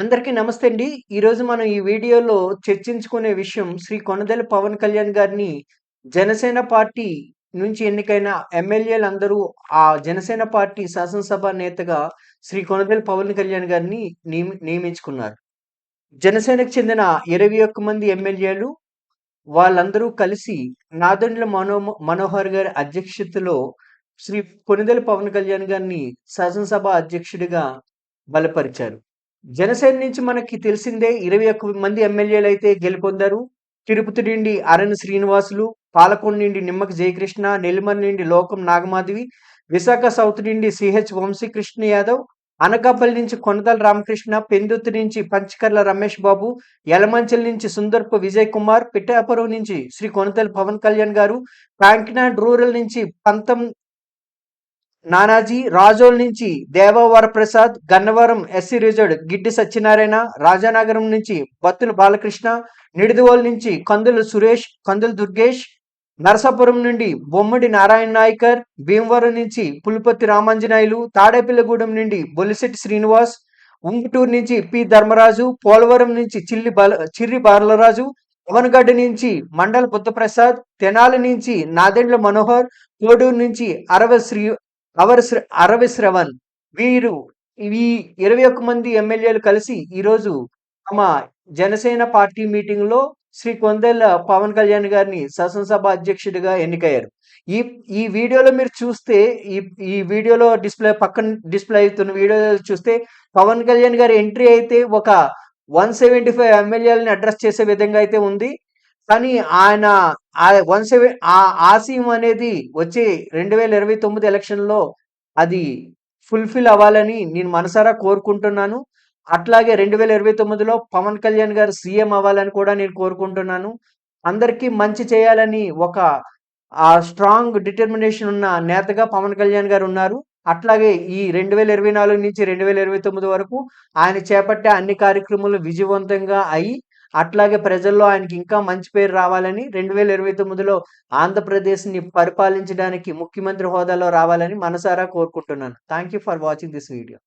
అందరికీ నమస్తే అండి. ఈరోజు మనం ఈ వీడియోలో చర్చించుకునే విషయం శ్రీ కొనదెల పవన్ కళ్యాణ్ గారిని జనసేన పార్టీ నుంచి ఎన్నికైన ఎమ్మెల్యేలందరూ ఆ జనసేన పార్టీ శాసనసభ నేతగా శ్రీ కొనదెల పవన్ కళ్యాణ్ గారిని నియమి నియమించుకున్నారు. జనసేనకు చెందిన 21 మంది ఎమ్మెల్యేలు వాళ్ళందరూ కలిసి నాదండ్ల మనో మనోహర్ గారి అధ్యక్షతలో శ్రీ కొనిదెల పవన్ కళ్యాణ్ గారిని శాసనసభ అధ్యక్షుడిగా బలపరిచారు. జనసేన నుంచి మనకి తెలిసిందే 21 మంది ఎమ్మెల్యేలు అయితే గెలుపొందారు. తిరుపతి నుండి అరణ్ శ్రీనివాసులు, పాలకొండ నుండి నిమ్మక జయకృష్ణ, నెల్లిమర్ నుండి లోకం నాగమాధవి, విశాఖ సౌత్ నుండి సిహెచ్ వంశీకృష్ణ యాదవ్, అనకాపల్లి నుంచి కొనదల రామకృష్ణ, పెందుర్తి నుంచి పంచకర్ల రమేష్ బాబు, యలమంచిలి నుంచి సుందర్పు విజయ్ కుమార్, పిఠాపురం నుంచి శ్రీ కొనతల పవన్ కళ్యాణ్ గారు, కాకినాడ రూరల్ నుంచి పంతం నానాజీ, రాజోల్ నుంచి దేవవర ప్రసాద్ గన్నవరం ఎస్సీ రిజర్డ్ గిడ్డి సత్యనారాయణ, రాజానగరం నుంచి బత్తుల బాలకృష్ణ, నిడిదివోల్ నుంచి కందుల సురేష్, కందుల దుర్గేష్, నరసాపురం నుండి బొమ్మడి నారాయణ నాయకర్, భీమవరం నుంచి పులిపత్తి రామాంజనాయులు తాడేపల్లిగూడెం నుండి బొలిశెట్టి శ్రీనివాస్, ఉంగుటూరు నుంచి పి. ధర్మరాజు, పోలవరం నుంచి చిల్లి బాల చిర్రి బాలరాజు, అవనగడ్డ నుంచి మండల బుద్ధప్రసాద్, తెనాలి నుంచి నాదెండ్ల మనోహర్, కోడూరు నుంచి అరవ శ్రీ అవర్ శ్ర అరవి శ్రవణ్ వీరు ఈ 21 మంది ఎమ్మెల్యేలు కలిసి ఈరోజు తమ జనసేన పార్టీ మీటింగ్‌లో శ్రీ కొందేళ్ళ పవన్ కళ్యాణ్ గారిని శాసనసభ అధ్యక్షుడిగా ఎన్నికయ్యారు. ఈ ఈ వీడియోలో మీరు చూస్తే ఈ ఈ వీడియోలో డిస్‌ప్లే పక్కన డిస్‌ప్లే అవుతున్న వీడియో చూస్తే పవన్ కళ్యాణ్ గారి ఎంట్రీ అయితే ఒక 175 ఎమ్మెల్యేలని అడ్రస్ చేసే విధంగా అయితే ఉంది. కానీ ఆయన ఆ వన్ సెవె ఆ ఆశయం అనేది వచ్చే 2029 ఎలక్షన్‌లో అది ఫుల్‌ఫిల్ అవ్వాలని నేను మనసారా కోరుకుంటున్నాను. అట్లాగే 2029లో పవన్ కళ్యాణ్ గారు సీఎం అవ్వాలని కూడా నేను కోరుకుంటున్నాను. అందరికీ మంచి చేయాలని ఒక ఆ స్ట్రాంగ్ డిటర్మినేషన్ ఉన్న నేతగా పవన్ కళ్యాణ్ గారు ఉన్నారు. అట్లాగే ఈ 2024 నుంచి 2029 వరకు ఆయన చేపట్టే అన్ని కార్యక్రమాలు విజయవంతంగా అయ్యి, అట్లాగే ప్రజల్లో ఆయనకి ఇంకా మంచి పేరు రావాలని 2029లో ఆంధ్రప్రదేశ్‌ని పరిపాలించడానికి ముఖ్యమంత్రి హోదాలో రావాలని మనసారా కోరుకుంటున్నాను. Thank you for watching this video.